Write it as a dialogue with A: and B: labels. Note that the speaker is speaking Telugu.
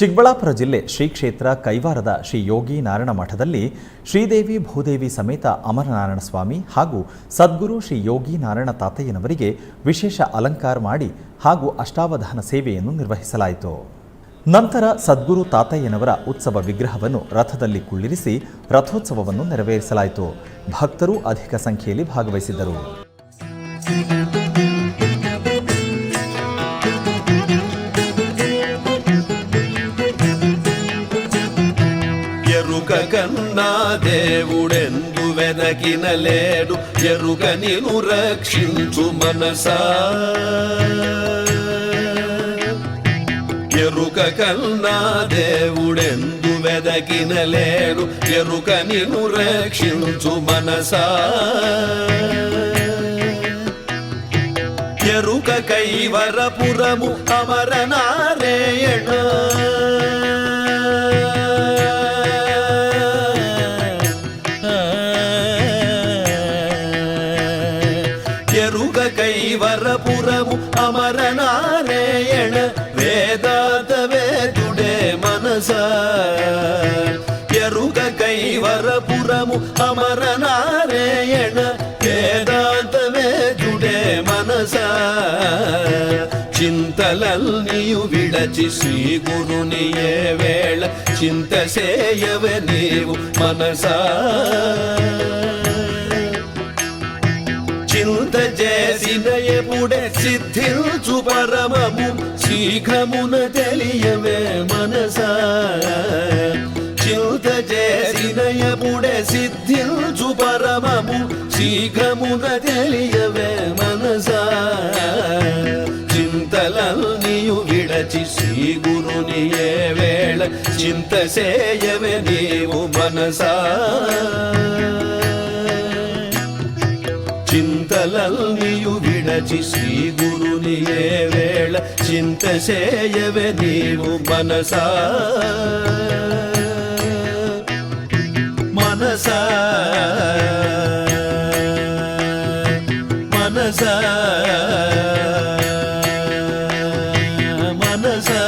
A: ಚಿಕ್ಕಬಳ್ಳಾಪುರ ಜಿಲ್ಲೆ ಶ್ರೀ ಕ್ಷೇತ್ರ ಕೈವಾರದ ಶ್ರೀ ಯೋಗಿ ನಾರಾಯಣ ಮಠದಲ್ಲಿ ಶ್ರೀದೇವಿ ಭೂದೇವಿ ಸಮೇತ ಅಮರನಾರಾಯಣ ಸ್ವಾಮಿ ಹಾಗೂ ಸದ್ಗುರು ಶ್ರೀ ಯೋಗಿ ನಾರಾಯಣ ತಾತಯ್ಯನವರಿಗೆ ವಿಶೇಷ ಅಲಂಕಾರ ಮಾಡಿ ಹಾಗೂ ಅಷ್ಟಾವಧಾನ ಸೇವೆಯನ್ನು ನಿರ್ವಹಿಸಲಾಯಿತು. ನಂತರ ಸದ್ಗುರು ತಾತಯ್ಯನವರ ಉತ್ಸವ ವಿಗ್ರಹವನ್ನು ರಥದಲ್ಲಿ ಕುಳ್ಳಿರಿಸಿ ರಥೋತ್ಸವವನ್ನು ನೆರವೇರಿಸಲಾಯಿತು. ಭಕ್ತರು ಅಧಿಕ ಸಂಖ್ಯೆಯಲ್ಲಿ ಭಾಗವಹಿಸಿದ್ದರು.
B: కన్నా దేవుడెందు వెనకినలేడు ఎరుక నిను రక్షించు మనసా. ఎరుక కన్నా దేవుడెందు వెదకిన లేడు. ఎరుక నిను రక్షించు మనసా. ఎరుక కైవరపురము అమరనారేయణ. కైవరపురము అమర నారాయణ వేదాంత వేదుడే మనస. ఎరుక కైవరపురము అమర నారాయణ వేదాంత వేదుడే మనస. చింతలల్నియు విడచి శ్రీ గురుని ఏ వేళ చింత సేయవే నీవు మనసా. ఎప్పుడే సిద్ధించు పరమము శీఘ్రమున తెలియవే మనస. చింత చేసిన ఎప్పుడే సిద్ధించు పరమము శీఘ్రమున తెలియవే మనసా. చింతలన్నీయు విడచి శ్రీ గురుని ఏ వేళ చింత చేయవే నీవు మనసా. చింతలల్నియు కాచి శ్రీ గురుని ఏ వేళ చింత చేయవే నీవు మనసా? మనసా? మనసా? మనసా?